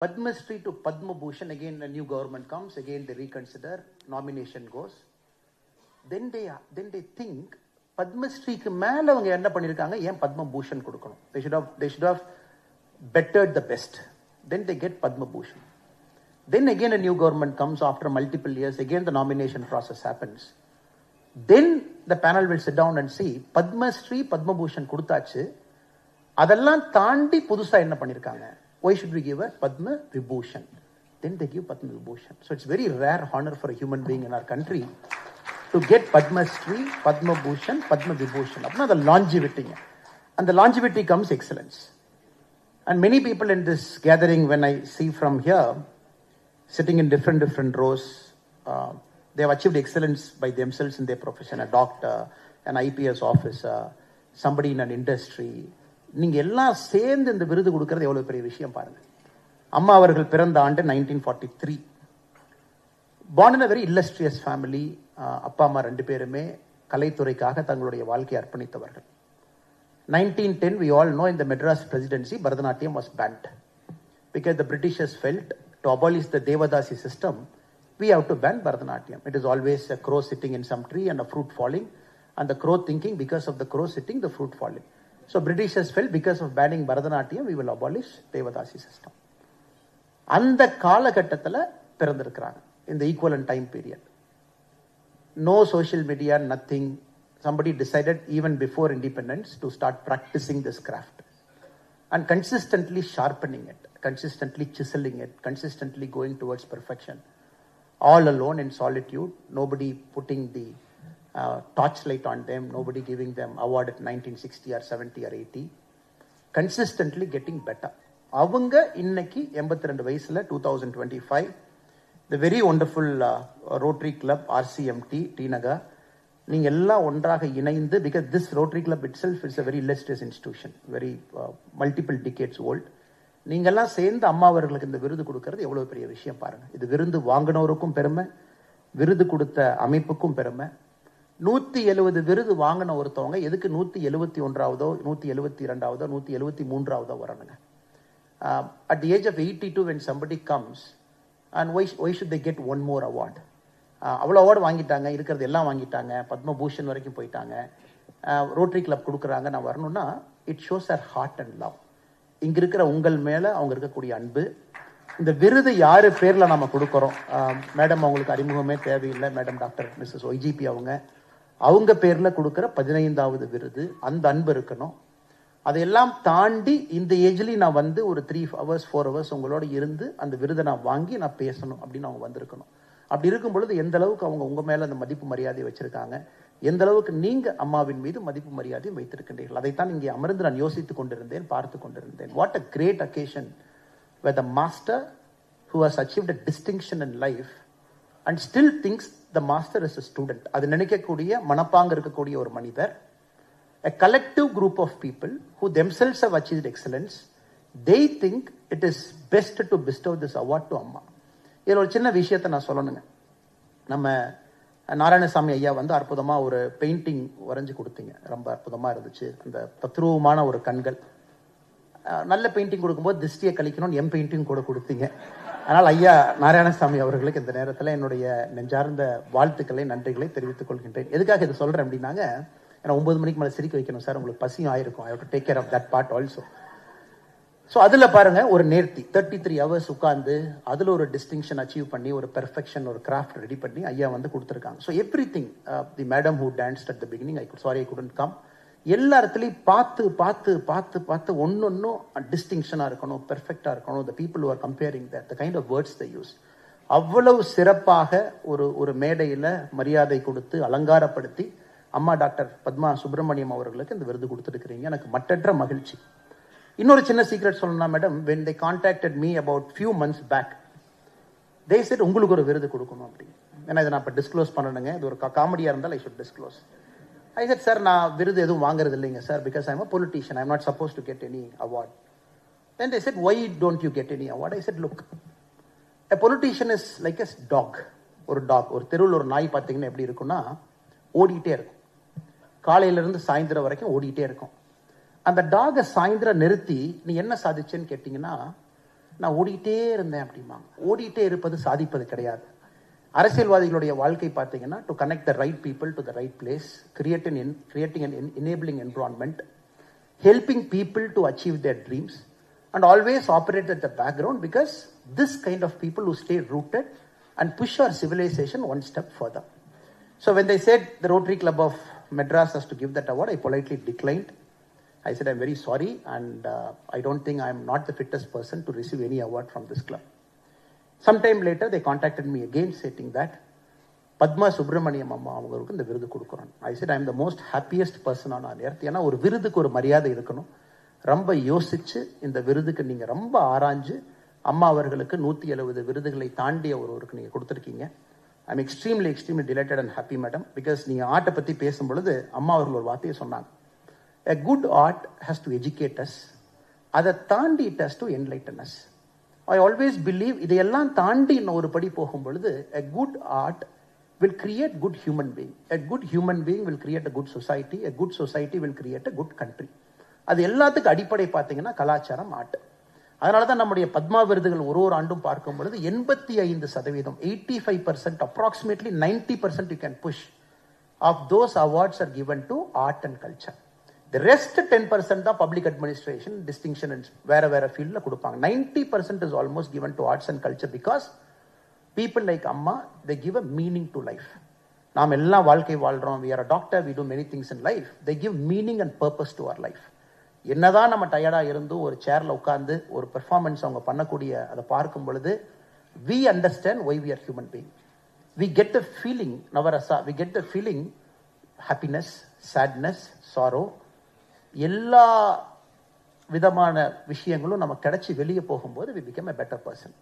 Padma Shri to Padma Bhushan Bhushan, again a new government comes, again they reconsider, nomination goes. Then they, then they பத்மஸ்ரீக்கு மேலே அவங்க என்ன பண்ணியிருக்காங்க ஏன் பத்மபூஷன் கொடுக்கணும் they should have they should have better the best then they get Padma Bhushan then again a new government comes after multiple years again the nomination process happens then the panel will sit down and see Padma Shri Padma Bhushan கொடுத்தாச்சு அதெல்லாம் தாண்டி புதுசாக என்ன பண்ணியிருக்காங்க Why should we give a Padma Vibhushan? Then they give Padma Vibhushan. So it's very rare honor for a human being in our country to get Padma Sri, Padma Bhushan, Padma Vibhushan. Apna the longevity. And the longevity comes excellence. And many people in this gathering, when I see from here, sitting in different different rows, uh, they have achieved excellence by themselves in their profession. A doctor, an IPS officer, somebody in an industry, நீங்க எல்லாம் சேர்ந்து இந்த விருது கொடுக்கறது எவ்வளவு பெரிய விஷயம் பாருங்க அம்மா அவர்கள் பிறந்த ஆண்டு nineteen forty three born very illustrious family அப்பா அம்மா ரெண்டு பேருமே கலைத்துறைக்காக தங்களுடைய வாழ்க்கையை அர்ப்பணித்தவர்கள் nineteen ten we all know இந்த Madras presidency Bharatanatyam was banned because the Britishers felt to abolish the devadasi system we have to ban Bharatanatyam. It is always a crow sitting in some tree and a fruit falling, and the crow thinking because of the crow sitting, the fruit falling. So Britishers felt because of banning Bharatanatyam we will abolish Devadasi system. அந்த காலகட்டத்தில் பிறந்திருக்கிறாங்க இந்த equal and time period no social media nothing somebody decided even before independence to start practising this craft and consistently sharpening it consistently chiselling it consistently going towards perfection all alone in solitude nobody putting the uh, torchlight on them, nobody giving them award at 1960 or 70 or 80. Consistently getting better. அவங்க இன்னைக்கு எண்பத்தி ரெண்டு வயசுல two thousand twenty five the very wonderful rotary club RCMT T Nagar நீங்க எல்லாம் ஒன்றாக இணைந்து because this rotary club itself it's a very illustrious institution very multiple decades old நீங்கெல்லாம் சேர்ந்து அம்மா அவர்களுக்கு இந்த விருது கொடுக்கறது எவ்வளவு பெரிய விஷயம் பாருங்க இது விருது வாங்கினவருக்கும் பெருமை விருது கொடுத்த அமைப்புக்கும் பெருமை நூத்தி எழுபது விருது வாங்கின ஒருத்தவங்க எதுக்கு நூத்தி எழுபத்தி ஒன்றாவதோ நூத்தி எழுபத்தி இரண்டாவதோ நூத்தி எழுபத்தி மூன்றாவதோ வரணுங்க. At the age of eighty two when somebody comes and why why should they get one more award அவ்வளோ அவார்டு வாங்கிட்டாங்க இருக்கிறது எல்லாம் வாங்கிட்டாங்க பத்மபூஷன் வரைக்கும் போயிட்டாங்க. Uh, ரோட்டரி கிளப் கொடுக்குறாங்க நான் வரணும்னா it shows our heart and love இங்கே இருக்கிற உங்கள் மேலே அவங்க இருக்கக்கூடிய அன்பு. இந்த விருது யாரு பேரில் நம்ம கொடுக்குறோம்? மேடம் uh, அவங்களுக்கு அறிமுகமே தேவையில்லை. மேடம் டாக்டர் மிஸ்ஸஸ் ஒய்ஜிபி அவங்க. அவங்க பேரில் கொடுக்குற பதினைந்தாவது விருது அந்த அன்பு இருக்கணும். அதையெல்லாம் தாண்டி இந்த ஏஜ்லேயும் நான் வந்து ஒரு த்ரீ ஹவர்ஸ் ஃபோர் ஹவர்ஸ் உங்களோட இருந்து அந்த விருதை நான் வாங்கி நான் பேசணும் அப்படின்னு அவங்க வந்திருக்கணும். அப்படி இருக்கும் பொழுது எந்த அளவுக்கு அவங்க உங்கள் மேலே அந்த மதிப்பு மரியாதை வச்சுருக்காங்க? எந்த அளவுக்கு நீங்கள் அம்மாவின் மீது மதிப்பு மரியாதையும் வைத்திருக்கின்றீர்கள்? அதைத்தான் இங்கே அமர்ந்து நான் யோசித்துக் கொண்டிருந்தேன் பார்த்து கொண்டிருந்தேன். What a great occasion we the master who has achieved a distinction in life and still thinks the master is a student அது நினைக்கக்கூடிய மனப்பாங்க இருக்கக்கூடிய ஒரு மனிதர். A collective group of people who themselves have achieved excellence they think it is best to bestow this award to அம்மா இதில் ஒரு சின்ன விஷயத்தை நான் சொல்லணுங்க. நம்ம நாராயணசாமி ஐயா வந்து அற்புதமாக ஒரு பெயிண்டிங் வரைஞ்சு கொடுத்தீங்க. ரொம்ப அற்புதமாக இருந்துச்சு. அந்த தத்ரூபமான ஒரு கண்கள். நல்ல பெயிண்டிங் கொடுக்கும்போது திருஷ்டியை கழிக்கணும்னு எம் பெயிண்டிங் கூட கொடுத்தீங்க. அதனால் ஐயா நாராயணசாமி அவர்களுக்கு இந்த நேரத்தில் என்னுடைய நெஞ்சார்ந்த வாழ்த்துக்களை நன்றிகளை தெரிவித்துக் கொள்கின்றேன். எதுக்காக இதை சொல்கிறேன் அப்படின்னாங்க ஏன்னா ஒன்பது மணிக்கு மேலே சிரிக்க வைக்கணும் சார் உங்களுக்கு பசியும் ஆயிருக்கும். I do take care of that part also so அதில் பாருங்க ஒரு நேர்த்தி. தேர்ட்டி த்ரீ ஹவர்ஸ் உட்காந்து அதில் ஒரு டிஸ்டிங்ஷன் அச்சீவ் பண்ணி ஒரு பெர்ஃபெக்ஷன் ஒரு கிராஃப்ட் ரெடி பண்ணி ஐயா வந்து கொடுத்துருக்காங்க. So everything the madam who dance at the beginning I sorry I couldn't come எல்லா இடத்துலையும் பார்த்து பார்த்து பார்த்து பார்த்து ஒன்றும் டிஸ்டிங்ஷனாக இருக்கணும் பெர்ஃபெக்டாக இருக்கணும். The people are comparing that the kind of words the use அவ்வளவு சிறப்பாக ஒரு ஒரு மேடையில் மரியாதை கொடுத்து அலங்காரப்படுத்தி அம்மா டாக்டர் பத்மா சுப்பிரமணியம் அவர்களுக்கு இந்த விருது கொடுத்துருக்கிறீங்க. எனக்கு மட்டற்ற மகிழ்ச்சி. இன்னொரு சின்ன சீக்ரெட் சொல்லணும்னா madam when they contacted me about few months back they said உங்களுக்கு ஒரு விருது கொடுக்கணும் அப்படின்னு. ஏன்னா இதை நான் இப்போ டிஸ்க்ளோஸ் பண்ணணுங்க. இது ஒரு காமெடியாக இருந்தால் I should disclose I said sir நான் விருது எதுவும் வாங்குறது இல்லைங்க sir because I'm a politician I'm not suppose to get any award then I said why don't you get any award I said look a politician is like as dog ஒரு dog ஒரு தெருவில் ஒரு நாய் பார்த்தீங்கன்னா எப்படி இருக்கும்னா ஓடிட்டே இருக்கும். காலையிலேருந்து சாயந்தரம் வரைக்கும் ஓடிட்டே இருக்கும். அந்த டாகை சாயந்தரம் நிறுத்தி நீ என்ன சாதிச்சேன்னு கேட்டிங்கன்னா நான் ஓடிட்டே இருந்தேன் அப்படிம்பாங்க. ஓடிட்டே இருப்பது சாதிப்பது கிடையாது. அரசியல்வாதிகளுடைய வாழ்க்கை பார்த்தீங்கன்னா to connect the right people to the right place create in creating an enabling environment helping people to achieve their dreams and always operate at the background because this kind of people who stay rooted and push our civilization one step further. So when they said the Rotary Club of Madras has to give that award, I politely declined. I said, I'm very sorry and uh, I don't think I'm not the fittest person to receive any award from this club. Sometime later they contacted me again stating that Padma Subramaniam அம்மா அவங்களுக்கு இந்த விருது கொடுக்குறோம் I said I am the most happiest person on on earth ஏன்னா ஒரு விருதுக்கு ஒரு மரியாதை இருக்கணும். ரொம்ப யோசிச்சு இந்த விருதுக்கு நீங்க ரொம்ப ஆராய்ஞ்சு அம்மா அவர்களுக்கு நூத்தி எழுபது விருதுகளை தாண்டிய ஒருவருக்கு நீங்க கொடுத்துருக்கீங்க. I am extremely extremely delighted and happy madam because நீங்க ஆர்ட்டை பத்தி பேசும் பொழுது அம்மா அவர்கள் ஒரு வார்த்தையை சொன்னாங்க. A good art has to educate us அதை தாண்டி it has to enlighten us I always believe இதையெல்லாம் தாண்டி இன்னும் ஒரு படி போகும் பொழுது a good art will create good human being. A good human being will create a good society a good society will create a good country அது எல்லாத்துக்கும் அடிப்படை பார்த்தீங்கன்னா கலாச்சாரம் ஆர்ட் அதனால தான் நம்முடைய பத்மா விருதுகள் ஒரு ஒரு ஆண்டும் பார்க்கும் பொழுது எண்பத்தி ஐந்து சதவீதம் eighty five percent approximately ninety percent you can push of those awards are given to art and culture the rest ten percent தான் பப்ளிக் அட்மினிஸ்ட்ரேஷன் டிஸ்டிங்ஷன் வேற வேற ஃபீல்டில் கொடுப்பாங்க. Ninety percent is almost given to arts and culture because people like அம்மா they give a meaning to life நாம் எல்லாம் வாழ்க்கை வாழ்றோம். We are a doctor we do many things in life they give meaning and purpose to our life என்னதான் நம்ம டயர்டாக இருந்து ஒரு சேர்ல உட்காந்து ஒரு பெர்ஃபார்மன்ஸ் அவங்க பண்ணக்கூடிய அதை பார்க்கும் பொழுது we understand why we are human being we get the feeling Navarasa we get the feeling happiness sadness sorrow எல்லா விதமான விஷயங்களும் நம்ம கிடைச்சி வெளியே போகும்போது we become a better person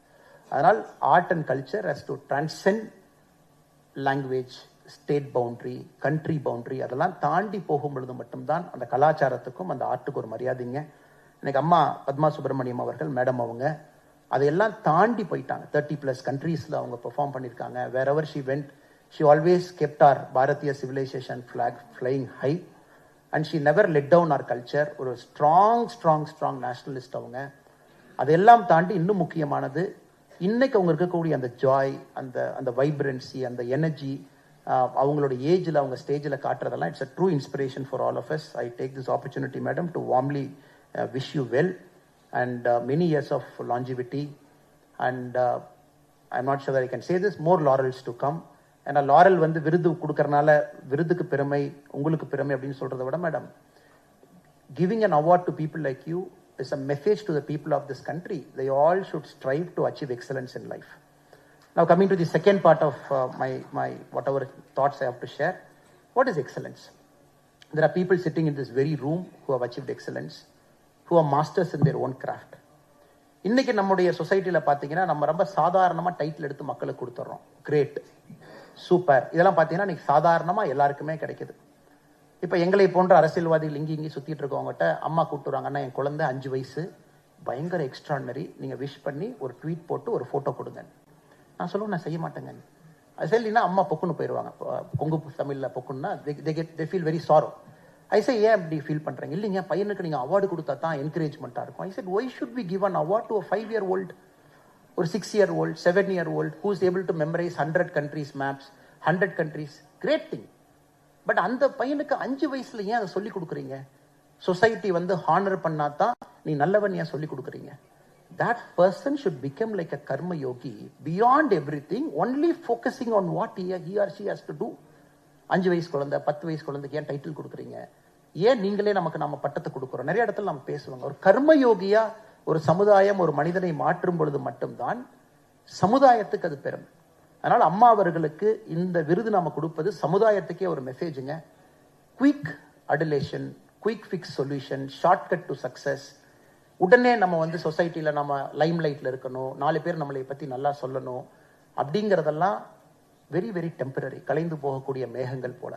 அதனால் art and culture has to transcend language state boundary country boundary அதெல்லாம் தாண்டி போகும் பொழுது மட்டும்தான் அந்த கலாச்சாரத்துக்கும் அந்த ஆர்ட்டுக்கு ஒரு மரியாதைங்க. எனக்கு அம்மா பத்மா சுப்பிரமணியம் அவர்கள் மேடம் அவங்க அதையெல்லாம் தாண்டி போயிட்டாங்க. தேர்ட்டி ப்ளஸ் கண்ட்ரீஸில் அவங்க பெர்ஃபார்ம் பண்ணியிருக்காங்க. Wherever she went she always kept our Bharatiya civilisation flag flying high and she never let down our culture ஒரு ஸ்ட்ராங் ஸ்ட்ராங் ஸ்ட்ராங் நேஷனலிஸ்ட் அவங்க. அதெல்லாம் தாண்டி இன்னும் முக்கியமானது இன்னைக்கு அவங்க இருக்கக்கூடிய அந்த ஜாய் அந்த அந்த வைப்ரன்சி அந்த எனர்ஜி அவங்களோட ஏஜில் அவங்க ஸ்டேஜில் காட்டுறதெல்லாம் it's a true inspiration for all of us I take this opportunity madam to warmly wish you well and many years of longevity and I not sure I can say this more laurels to come ஏன்னா laurel வந்து விருது கொடுக்கறனால விருதுக்கு பெருமை உங்களுக்கு பெருமை அப்படின்னு சொல்கிறத விட madam giving an award to people like you is a message to the people of this country they all should strive to achieve excellence in life now coming to the second part of my my whatever thoughts I have to share what is excellence there are people sitting in this very room who have achieved excellence who are masters in their own craft இன்னைக்கு நம்முடைய சொசைட்டியில் பார்த்தீங்கன்னா நம்ம ரொம்ப சாதாரணமாக title எடுத்து மக்களுக்கு கொடுத்துட்றோம் கிரேட் சூப்பர் இதெல்லாம் பார்த்தீங்கன்னா இன்னைக்கு சாதாரணமாக எல்லாருக்குமே கிடைக்குது. இப்போ எங்களை போன்ற அரசியல்வாதிகள் இங்கே இங்கே சுற்றிட்டு இருக்கவங்ககிட்ட அம்மா கூப்பிட்டுறாங்கன்னா என் குழந்தை அஞ்சு வயசு. பயங்கர எக்ஸ்ட்ரானரி நீங்கள் விஷ் பண்ணி ஒரு ட்வீட் போட்டு ஒரு ஃபோட்டோ கொடுங்க. நான் சொல்லுவேன் நான் செய்ய மாட்டேங்க. அது சரினா அம்மா பொக்குன்னு போயிடுவாங்க கொங்கு தமிழில் பொக்குன்னா they get they feel very sorrow I say ஏன் அப்படி ஃபீல் பண்ணுறீங்க இல்லைங்க பையனுக்கு நீங்கள் அவார்டு கொடுத்தா தான் என்கரேஜ்மெண்ட்டாக இருக்கும். I said why should be give an award to five year old ஒரு six year old seven year old who is able to memorise hundred countries maps hundred countries great thing but அந்த பையனுக்கு அஞ்சு வயசுல ஏன் அதை சொல்லி கொடுக்குறீங்க? Society வந்து ஹானர் பண்ணாதான் நீ நல்லவன் ஏன் சொல்லி கொடுக்குறீங்க? That person should become like a karma yogi beyond everything only focusing on what he, he or she has to do. அஞ்சு வயசு குழந்தை பத்து வயசு குழந்தைக்கு ஏன் டைட்டில் கொடுக்குறீங்க? ஏன் நீங்களே நமக்கு நம்ம பட்டத்தை கொடுக்குறோம்? நிறைய இடத்துல நம்ம பேசுவாங்க. ஒரு கர்ம யோகியா ஒரு சமுதாயம் ஒரு மனிதனை மாற்றும் பொழுது மட்டும்தான் சமுதாயத்துக்கு அது பெருமை. அதனால் அம்மா அவர்களுக்கு இந்த விருது நாம கொடுப்பது சமுதாயத்துக்கே ஒரு மெசேஜுங்க quick adulation quick fix solution shortcut to success உடனே நம்ம வந்து சொசைட்டியில் நம்ம லைம் லைட்டில் இருக்கணும். நாலு பேர் நம்மளை பற்றி நல்லா சொல்லணும். அப்படிங்கிறதெல்லாம் வெரி வெரி டெம்பரரி கலைந்து போகக்கூடிய மேகங்கள் போல.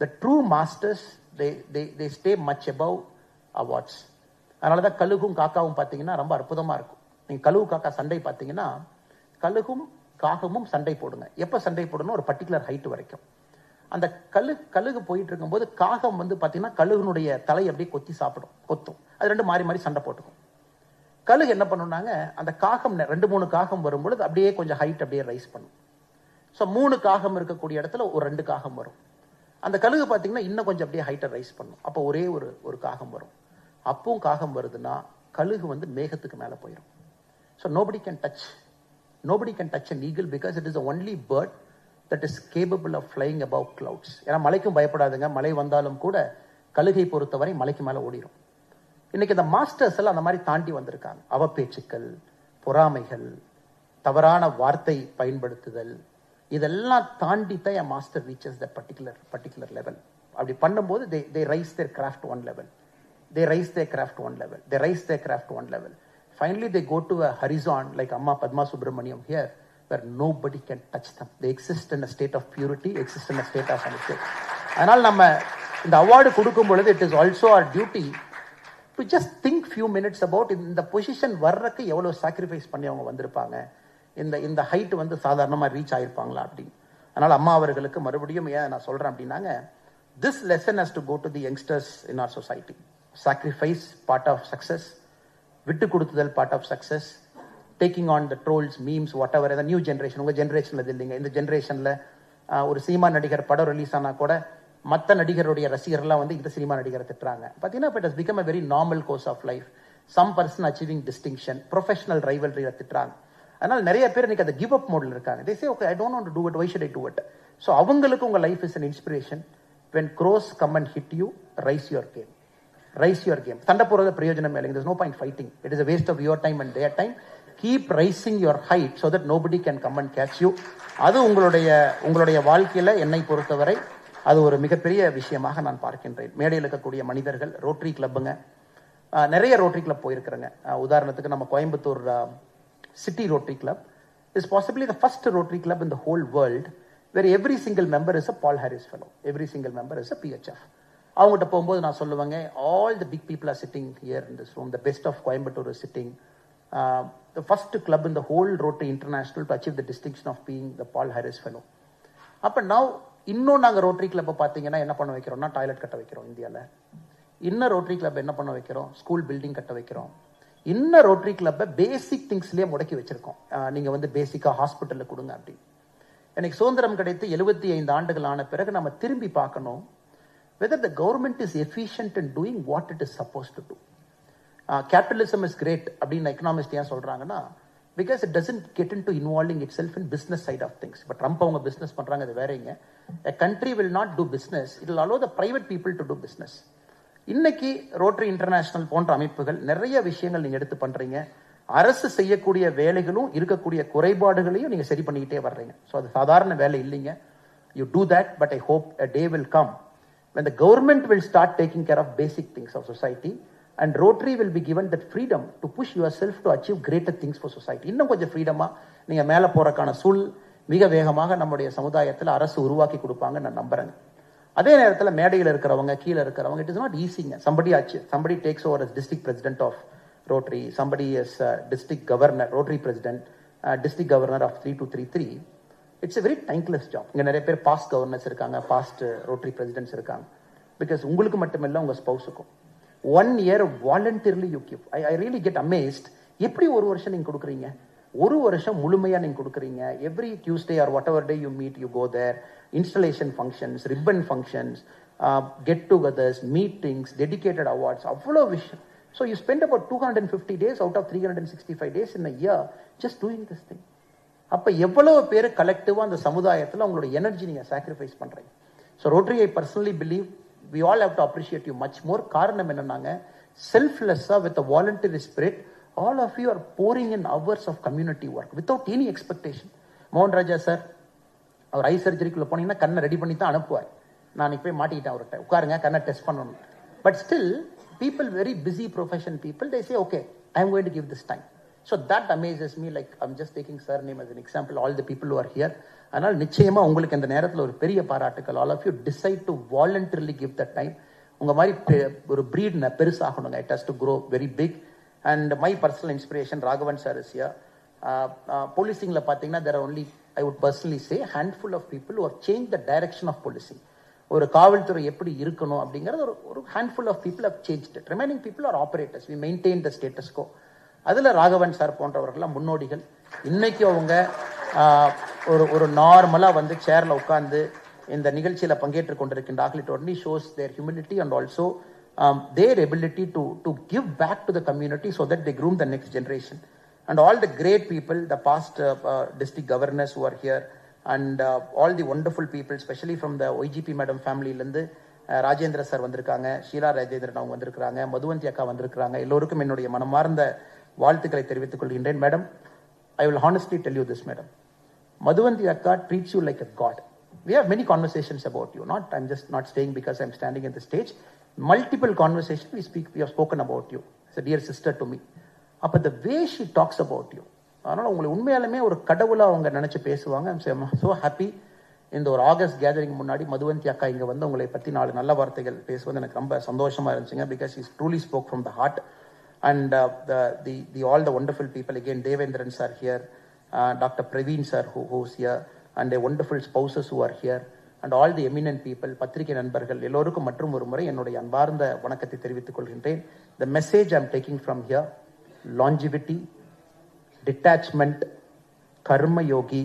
The true masters they they they stay much above awards அதனால தான் கழுகும் காக்காவும் பார்த்தீங்கன்னா ரொம்ப அற்புதமாக இருக்கும். நீங்கள் கழுகு காக்கா சண்டை பார்த்தீங்கன்னா கழுகும் காகமும் சண்டை போடுங்க. எப்போ சண்டை போடணும் ஒரு பர்டிகுலர் ஹைட் வரைக்கும். அந்த கழு கழுகு போயிட்டு இருக்கும்போது காகம் வந்து பார்த்தீங்கன்னா கழுகுனுடைய தலை அப்படியே கொத்தி சாப்பிடும் கொத்தும். அது ரெண்டு மாறி மாறி சண்டை போட்டுக்கும். கழுகு என்ன பண்ணுனாங்க? அந்த காகம் ரெண்டு மூணு காகம் வரும்பொழுது அப்படியே கொஞ்சம் ஹைட் அப்படியே ரைஸ் பண்ணும். ஸோ மூணு காகம் இருக்கக்கூடிய இடத்துல ஒரு ரெண்டு காகம் வரும். அந்த கழுகு பார்த்தீங்கன்னா இன்னும் கொஞ்சம் அப்படியே ஹைட்டை ரைஸ் பண்ணும். அப்போ ஒரே ஒரு ஒரு காகம் வரும். அப்பவும் காகம் வருதுன்னா கழுகு வந்து மேகத்துக்கு மேலே போயிடும் so nobody can touch nobody can touch an eagle because it is only bird that is capable of flying above clouds ஏன்னா மலைக்கும் பயப்படாதுங்க. மழை வந்தாலும் கூட கழுகை பொறுத்தவரை மலைக்கு மேலே ஓடிடும் இன்னைக்கு இந்த மாஸ்டர்ஸ் எல்லாம் அந்த மாதிரி தாண்டி வந்திருக்காங்க. அவப்பேச்சுக்கள் பொறாமைகள் தவறான வார்த்தை பயன்படுத்துதல் இதெல்லாம் தாண்டி தான் என் master reaches the particular particular level அப்படி பண்ணும்போது they they rise their craft one level they rise they craft one level they rise they craft one level finally they go to a horizon like அம்மா Padma Subramaniam here where nobody can touch them. They exist in a state of purity, exist in a state of honesty. அதனால் நம்ம இந்த award கொடுக்கும் பொழுது it is also our duty to just think few minutes about இந்த position வர்றதுக்கு எவ்வளோ sacrifice பண்ணி அவங்க வந்திருப்பாங்க. இந்த இந்த ஹைட் வந்து சாதாரணமாக ரீச் ஆயிருப்பாங்களா அப்படின்னு. அதனால் அம்மா அவர்களுக்கு மறுபடியும் ஏன் நான் சொல்கிறேன் அப்படின்னாங்க this lesson has to go to the youngsters in our society sacrifice part of success விட்டு கொடுத்துதல் part of success taking on the trolls memes whatever new generation உங்கள் ஜென்ரேஷனில் இது இல்லைங்க. இந்த ஜென்ரேஷனில் ஒரு சினிமா நடிகர் படம் ரிலீஸ் ஆனால் கூட மற்ற நடிகருடைய ரசிகர்லாம் வந்து இந்த சினிமா நடிகரை திட்டுறாங்க. பார்த்தீங்கன்னா இப்போ it become a very normal course of life some person achieving distinction professional ரைவல்ரியில் திட்டுறாங்க. அதனால் நிறைய பேர் இன்னைக்கு அந்த கிவ் அப் மோடில் இருக்காங்க. They say okay I don't want to do it why should I do it so அவங்களுக்கு உங்கள் life is an inspiration when crows come and hit you rise your game rise your game சண்டை போறது பிரயோஜனம் இல்லைங்க. There's no point fighting it is a waste of your time and their time. Keep rising your height so that nobody can come and catch அது உங்களுடைய உங்களுடைய வாழ்க்கையில் என்னை பொறுத்தவரை அது ஒரு மிகப்பெரிய விஷயமாக நான் பார்க்கின்றேன். மேடையில் இருக்கக்கூடிய மனிதர்கள் ரோட்டரி கிளப்புங்க நிறைய ரோட்டரி கிளப் போயிருக்கிறேங்க. உதாரணத்துக்கு நம்ம Coimbatore city rotary club is possibly the first rotary club in the whole world where every single member is a Paul Harris fellow every single member is a PHF அவங்ககிட்ட போகும்போது நான் சொல்லுவேங்க all the big people are sitting here in this room the best of Coimbatore is sitting the first club in the whole rotary international to achieve the distinction of being the Paul Harris fellow அப்போ நான் இன்னும் நாங்கள் rotary கிளப்பை பார்த்தீங்கன்னா என்ன பண்ண வைக்கிறோம்னா toilet கட்ட வைக்கிறோம் இந்தியாவில் இன்னும் ரோட்டரி கிளப் என்ன பண்ண வைக்கிறோம்? ஸ்கூல் பில்டிங் கட்ட வைக்கிறோம். இன்னும் ரோட்டரி கிளப்பை பேசிக் திங்ஸ்லேயே முடக்கி வச்சுருக்கோம். நீங்கள் வந்து பேசிக்காக ஹாஸ்பிட்டலில் கொடுங்க அப்படின்னு எனக்கு சுதந்திரம் கிடைத்து எழுபத்தி ஐந்து ஆண்டுகள் ஆன பிறகு நம்ம திரும்பி பார்க்கணும். Whether the government is efficient in doing what it is supposed to do. Uh, capitalism is great அப்படின்னு எக்கனாமிஸ்ட் ஏன் சொல்றாங்கன்னா because it doesn't get into involving itself in business side of things இப்போ ட்ரம்ப் அவங்க business பண்றாங்க அது வேறங்க a country will not do business it allow the private people to do business இன்னைக்கு rotary international போன்ற அமைப்புகள் நிறைய விஷயங்கள் நீங்க எடுத்து பண்றீங்க. அரசு செய்யக்கூடிய வேலைகளும் இருக்கக்கூடிய குறைபாடுகளையும் நீங்க சரி பண்ணிக்கிட்டே வர்றீங்க. ஸோ அது சாதாரண வேலை இல்லைங்க. You do that but I hope a day will come when the government will start taking care of basic things of society and Rotary will be given that freedom to push yourself to achieve greater things for society. இன்னும் கொஞ்சம் ஃப்ரீடமாக நீங்கள் மேலே போகிறக்கான சூழ் மிக வேகமாக நம்முடைய சமுதாயத்தில் அரசு உருவாக்கி கொடுப்பாங்க நான் நம்புறேங்க அதே நேரத்தில் மேடையில் இருக்கிறவங்க கீழே இருக்கிறவங்க இட் இஸ் நாட் ஈஸிங்க சம்படி ஆச்சு somebody takes over district president of rotary somebody as district governor rotary president district governor of three two three three it's a very thankless job இங்கே நிறைய பேர் பாஸ்ட் கவர்னர்ஸ் இருக்காங்க past rotary presidents இருக்காங்க. Because உங்களுக்கு மட்டுமில்ல உங்கள் ஸ்பௌஸுக்கும் one year voluntarily you give I I really get amazed எப்படி ஒரு வருஷம் நீங்கள் கொடுக்குறீங்க? ஒரு வருஷம் முழுமையாக நீங்கள் கொடுக்குறீங்க. Every Tuesday or whatever day you meet you go there installation functions ribbon functions get togethers meetings dedicated awards அவ்வளோ விஷயம். So you spend about two hundred and fifty days out of three hundred and sixty five days in year just doing this thing அப்போ எவ்வளவு பேர் கலெக்டிவாக அந்த சமுதாயத்தில் உங்களோட energy நீங்கள் sacrifice பண்ணுறீங்க so rotary I personally believe we all have to appreciate you much more காரணம் என்னன்னாங்க செல்ஃப்லெஸ்ஸாக with voluntary spirit all of you are pouring in hours of community work without any expectation மோகன் Raja sir அவர் eye சர்ஜரிக்குள்ளே போனீங்கன்னா கண்ணை ready பண்ணி தான் அனுப்புவார். நான் இன்னைக்கு போய் மாட்டிக்கிட்டேன் அவர்கிட்ட. உட்காருங்க கண்ணை டெஸ்ட் பண்ணணும் but still people very busy profession people they say okay I am going to give this time so that amazes me like I'm just taking sir name as an example all the people are here அதனால் நிச்சயமாக உங்களுக்கு இந்த நேரத்தில் ஒரு பெரிய பாராட்டுக்கள். All of you decide to voluntarily give the time உங்கள் மாதிரி ஒரு breed பெருசாகணுங்க. It has to grow very big and my personal inspiration Raghavan sir is here போலீசிங்கில் பார்த்தீங்கன்னா there only I would personally say handful of people ஒரு change the direction of policing ஒரு காவல்துறை எப்படி இருக்கணும் அப்படிங்கிறது ஒரு ஒரு handful of people have change remaining people are operators we maintain the status quo அதில் ராகவன் சார் போன்றவர்கள்லாம் முன்னோடிகள். இன்னைக்கு அவங்க ஒரு ஒரு நார்மலாக வந்து சேரில் உட்காந்து இந்த நிகழ்ச்சியில் பங்கேற்றுக் கொண்டிருக்கின்றார்கள் it only shows their humility and also their ability to to give back to the community so that they groom the next generation and all the great people the past district governors district here and all the wonderful uh, specially from the YGP madam from இருந்து uh, Rajendra sir வந்திருக்காங்க ஷீலா ராஜேந்திரன் அவங்க வந்திருக்கிறாங்க மதுவந்தி அக்கா வந்திருக்கிறாங்க எல்லோருக்கும் என்னுடைய மனமார்ந்த வாழ்த்துக்களை தெரிவித்துக் கொள்கின்றேன் madam I will honestly tell you this madam Madhuvanthi அக்கா treats you like a god we have many conversations about you not i'm just not staying because i'm standing in the stage multiple conversation we speak we have spoken about you as a sister sister to அப்போ the way she talks about you அதனால் உங்களை உண்மையாலுமே ஒரு கடவுளாக அவங்க நினச்சி பேசுவாங்க I'm so happy இந்த ஒரு ஆகஸ்ட் கேதரிங் முன்னாடி மதுவந்தி அக்கா இங்கே வந்து உங்களை பற்றி நாலு நல்ல வார்த்தைகள் பேசுவது எனக்கு ரொம்ப சந்தோஷமாக இருந்துச்சுங்க because is truly spoke from the heart and the the all the wonderful people again Devendran sir here doctor Praveen sir who who's here and wonderful spouses who are here and all the eminent people பத்திரிகை நண்பர்கள் எல்லோருக்கும் மற்றும் ஒரு முறை என்னுடைய அன்பார்ந்த வணக்கத்தை தெரிவித்துக் கொள்கின்றேன். The message I'm taking from here longevity detachment karmayogi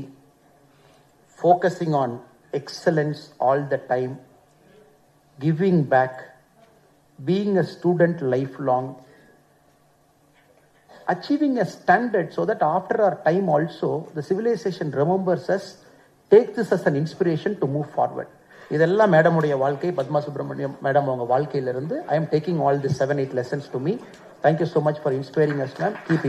focusing on excellence all the time giving back being a student life long achieving a standard so that after our time also the civilization remembers us, take this as an inspiration to move forward. இதெல்லாம் மேடமுடைய வாழ்க்கை Padma Subramaniam madam அவங்க வாழ்க்கையிலிருந்து I am taking all the seven eight lessons to me thank you so much for inspiring us ma'am keep